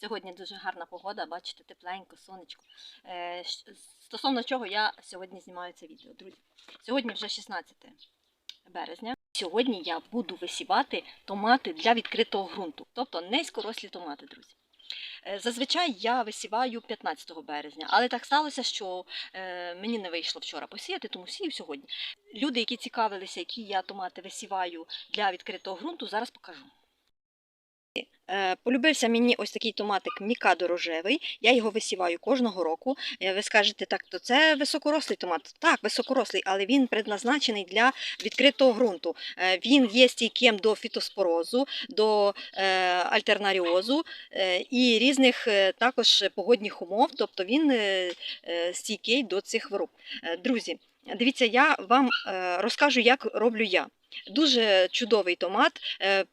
Сьогодні дуже гарна погода, бачите, тепленько, сонечко. Е, Стосовно чого я сьогодні знімаю це відео, друзі. Сьогодні вже 16 березня. Сьогодні я буду висівати томати для відкритого ґрунту, тобто низькорослі томати, друзі. Е, Зазвичай я висіваю 15 березня, але так сталося, що е, мені не вийшло вчора посіяти, тому сію сьогодні. Люди, які цікавилися, які я томати висіваю для відкритого ґрунту, зараз покажу. Е, Полюбився мені ось такий томатик мікадо рожевий. Я його висіваю кожного року. Е, Ви скажете, так, то це високорослий томат. Так, високорослий, але він предназначений для відкритого ґрунту. Е, Він є стійким до фітоспорозу, до альтернаріозу і різних також погодних умов. Тобто він стійкий до цих хвороб. Друзі, дивіться, я вам розкажу, як роблю я. Дуже чудовий томат. е,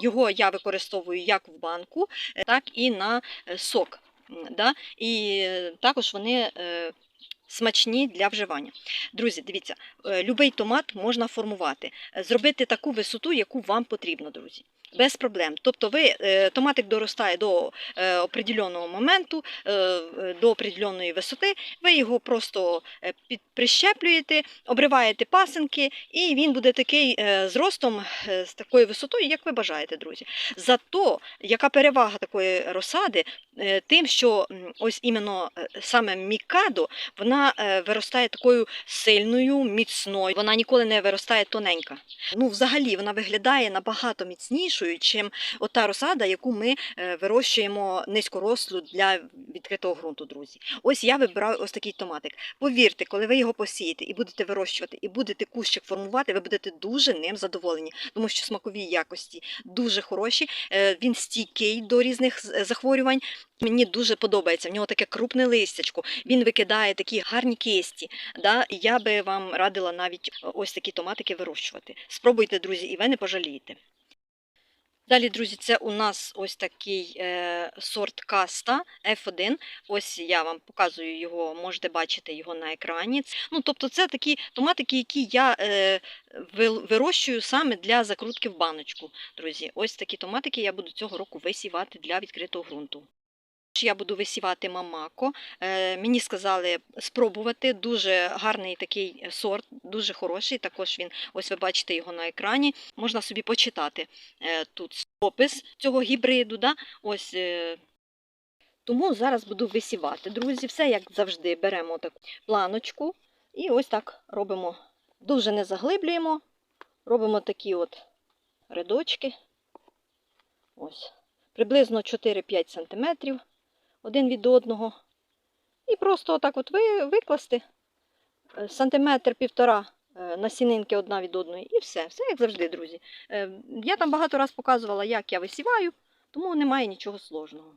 Його я використовую як в банку, е, так і на е, сок. Да? І також вони смачні для вживання. Друзі, дивіться, любий томат можна формувати, зробити таку висоту, яку вам потрібно, друзі. Без проблем. Тобто ви, е, томатик доростає до е, определеного моменту, е, до определеної висоти, ви його просто прищеплюєте, обриваєте пасинки, і він буде такий зростом з такою висотою, як ви бажаєте, друзі. Зато яка перевага такої розсади, тим, що ось іменно саме мікадо, вона виростає такою сильною, міцною. Вона ніколи не виростає тоненька. Ну, взагалі, вона виглядає набагато міцнішою, чим ота розсада, яку ми е, вирощуємо низькорослу для відкритого ґрунту, друзі. Ось я вибираю ось такий томатик. Повірте, коли ви його посієте і будете вирощувати, і будете кущик формувати, ви будете дуже ним задоволені, тому що смакові якості дуже хороші. е, Він стійкий до різних захворювань. Мені дуже подобається. В нього таке крупне листячко. Він викидає такі гарні кисті. Да? Я би вам радила навіть е, ось такі томатики вирощувати. Спробуйте, друзі, і ви не пожалієте. Далі, друзі, це у нас ось такий е, сорт каста F1. Ось я вам показую його, можете бачити його на екрані. Ну, тобто, це такі томатики, які я е, вирощую саме для закрутки в баночку. Друзі, ось такі томатики я буду цього року висівати для відкритого ґрунту. Я буду висівати мамако. Е, мені сказали спробувати. Дуже гарний такий сорт, дуже хороший. Також він, ось ви бачите його на екрані. Можна собі почитати е, тут опис цього гібриду. Да? Ось, е, тому зараз буду висівати. Друзі, все як завжди, беремо таку планочку і ось так робимо. Дуже не заглиблюємо, робимо такі от рядочки. Ось. Приблизно 4-5 см один від одного. І просто отак от ви, викласти е, сантиметр півтора е, насінинки одна від одної, і все. Все як завжди, друзі. Е, Я там багато раз показувала, як я висіваю, тому немає нічого сложного.